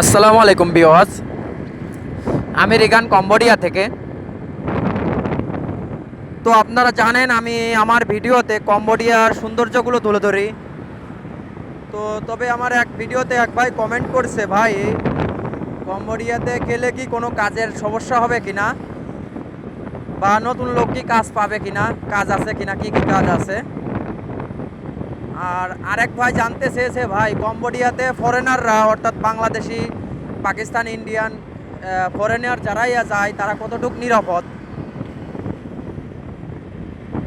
আসসালামু আলাইকুম বিওয়াজ আমি রিগান কম্বোডিয়া থেকে। তো আপনারা জানেন আমি আমার ভিডিওতে কম্বোডিয়ার সৌন্দর্যগুলো তুলে ধরি। তো তবে আমার এক ভিডিওতে এক ভাই কমেন্ট করছে, ভাই, কম্বোডিয়াতে গেলে কি কোনো কাজের সমস্যা হবে কি না বা নতুন লোক কি কাজ পাবে কি না কাজ আছে কিনা? কি কী কাজ আছে? আর আরেক ভাই জানতে চেয়েছে, ভাই, কম্বোডিয়াতে ফরেনাররা অর্থাৎ বাংলাদেশি, পাকিস্তান ইন্ডিয়ান ফরেনার যারাই যায়, তারা কতটুকু নিরাপদ?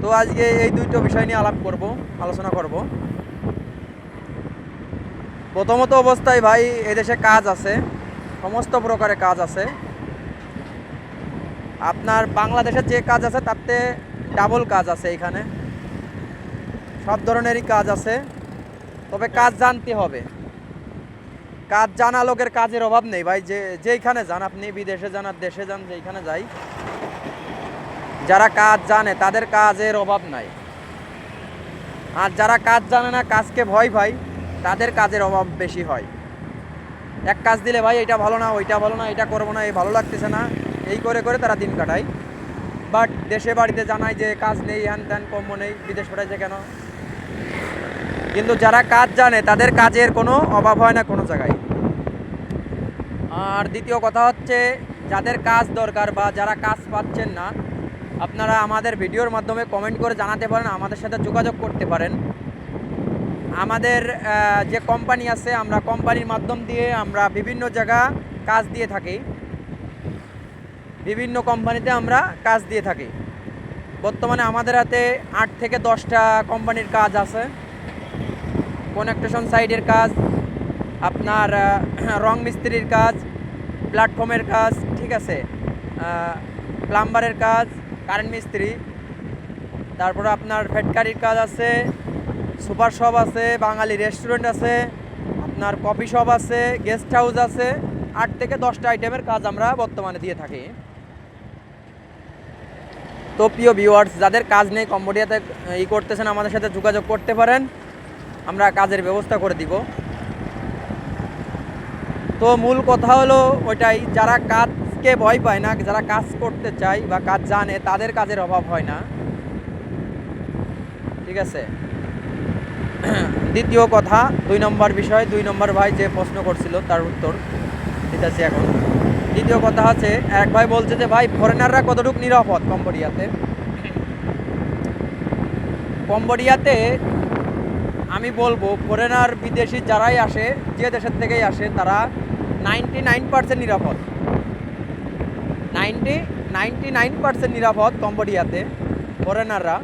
তো আজকে এই দুইটো বিষয় নিয়ে আলাপ করব, আলোচনা করব। প্রথমত অবস্থায়, ভাই, এদেশে কাজ আছে, সমস্ত প্রকারের কাজ আছে। আপনার বাংলাদেশের যে কাজ আছে, তাতে ডাবল কাজ আছে এখানে। সব ধরনেরই কাজ আছে। তবে কাজ জানতে হবে। কাজ জানা লোকের কাজের অভাব নেই ভাই। যে, যেইখানে যান আপনি, বিদেশে যান আর দেশে যান, যেইখানে যাই, যারা কাজ জানে তাদের কাজের অভাব নাই। আর যারা কাজ জানে না, কাজকে ভয় ভাই তাদের কাজের অভাব বেশি হয়। এক কাজ দিলে ভাই এটা ভালো না, ওইটা ভালো না, এটা করব না এই ভালো লাগতেছে না, এই করে করে তারা দিন কাটায়। বাট দেশে বাড়িতে জানায় যে, কাজ নেই, হ্যান ত্যান কম্য নেই, বিদেশ পাঠাইছে কেন? কিন্তু যারা কাজ জানে, তাদের কাজের কোনো অভাব হয় না কোনো জায়গায়। আর দ্বিতীয় কথা হচ্ছে, যাদের কাজ দরকার বা যারা কাজ পাচ্ছেন না, আপনারা আমাদের ভিডিওর মাধ্যমে কমেন্ট করে জানাতে পারেন, আমাদের সাথে যোগাযোগ করতে পারেন। আমাদের যে কোম্পানি আছে, আমরা কোম্পানির মাধ্যম দিয়ে আমরা বিভিন্ন জায়গা কাজ দিয়ে থাকি। বিভিন্ন কোম্পানিতে আমরা কাজ দিয়ে থাকি। বর্তমানে আমাদের হাতে আট থেকে দশটা কোম্পানির কাজ আছে। কনেকটেশন সাইডের কাজ, আপনার রং মিস্ত্রির কাজ প্ল্যাটফর্মের কাজ, ঠিক আছে? প্লাম্বারের কাজ কারেন্ট মিস্ত্রি। তারপরে আপনার ফেটকারির কাজ আছে, সুপার শপ আছে, বাঙালি রেস্টুরেন্ট আছে, আপনার কফি শপ আছে গেস্ট হাউস আছে। আট থেকে দশটা আইটেমের কাজ আমরা বর্তমানে দিয়ে থাকি। তো প্রিয় ভিউয়ার্স যাদের কাজ নেই কম্বোডিয়াতে ই করতেছেন, আমাদের সাথে যোগাযোগ করতে পারেন। আমরা কাজের ব্যবস্থা করে দিব। তো মূল কথা হলো ওইটাই, যারা কাজকে ভয় পায় না, যারা কাজ করতে চায় বা কাজ জানে, তাদের কাজের অভাব হয় না। ঠিক আছে? দ্বিতীয় কথা, দুই নম্বর বিষয়, দুই নম্বর ভাই যে প্রশ্ন করছিল, তার উত্তর দিতেছি এখন। দ্বিতীয় কথা আছে, এক ভাই বলছে যে, ভাই ফরেনাররা কতটুকু নিরাপদ কম্বোডিয়াতে? কম্বোডিয়াতে আমি বলব ফরেনার বিদেশি যারাই আসে, যে দেশের থেকেই আসে, তারা নাইনটি নাইন পার্সেন্ট নিরাপদ। নাইনটি নাইনটি নাইন পার্সেন্ট নিরাপদ কম্বোডিয়াতে ফরেনাররা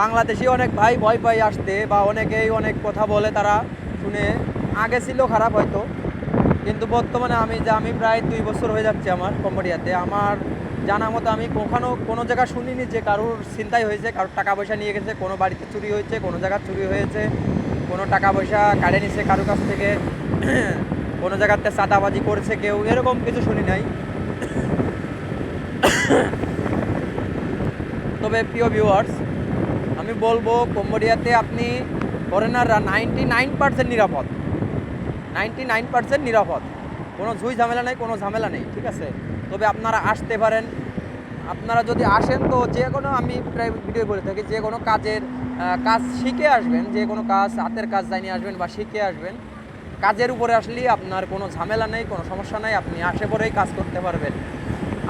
বাংলাদেশি অনেক ভাই ভয় পাই আসতে, বা অনেকেই অনেক কথা বলে, তারা শুনে, আগে ছিল খারাপ হয়তো। কিন্তু বর্তমানে আমি যে আমি প্রায় দুই বছর হয়ে যাচ্ছে আমার কম্বোডিয়াতে, আমার জানা মতো আমি কখনো কোনো জায়গা শুনিনি যে কারোর চিন্তাই হয়েছে, কারোর টাকা পয়সা নিয়ে গেছে, কোনো বাড়িতে চুরি হয়েছে, কোনো জায়গা চুরি হয়েছে, কোনো টাকা পয়সা কাড়ে নিছে কারও কাছ থেকে, কোনো জায়গাতে চাঁদাবাজি করেছে কেউ, এরকম কিছু শুনি নাই। তবে প্রিয় ভিউয়ার্স আমি বলব কম্বোডিয়াতে আপনি ফরেনাররা নাইনটি নাইন পার্সেন্ট নিরাপদ। নাইনটি নাইন পার্সেন্ট নিরাপদ। কোনো ঝুই ঝামেলা নেই, কোনো ঝামেলা নেই, ঠিক আছে? তবে আপনারা আসতে পারেন। আপনারা যদি আসেন, তো যে কোনো আমি প্রায় ভিডিও বলে থাকি, যে কোনো কাজের কাজ শিখে আসবেন, যে কোনো কাজ, হাতের কাজ জানিয়ে আসবেন বা শিখে আসবেন, কাজের উপরে আসলে আপনার কোনো ঝামেলা নেই, কোনো সমস্যা নেই, আপনি আসে পরেই কাজ করতে পারবেন।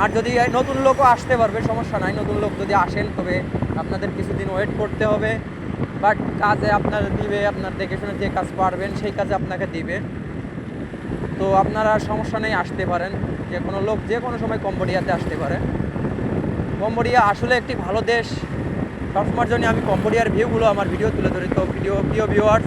আর যদি নতুন লোকও আসতে পারবে, সমস্যা নাই, নতুন লোক যদি আসেন, তবে আপনাদের কিছুদিন ওয়েট করতে হবে। বাট কাজে আপনার দিবে, আপনার দেখে শুনে যে কাজ পারবেন, সেই কাজে আপনাকে দিবে। তো আপনারা সমস্যা নেই, আসতে পারেন। যে কোনো লোক যে কোনো সময় কম্বোডিয়াতে আসতে পারে। কম্বোডিয়া আসলে একটি ভালো দেশ। সবসময়ের জন্য আমি কম্বোডিয়ার ভিউগুলো আমার ভিডিও তুলে ধরি। তো ভিডিও প্রিয় ভিউয়ার্স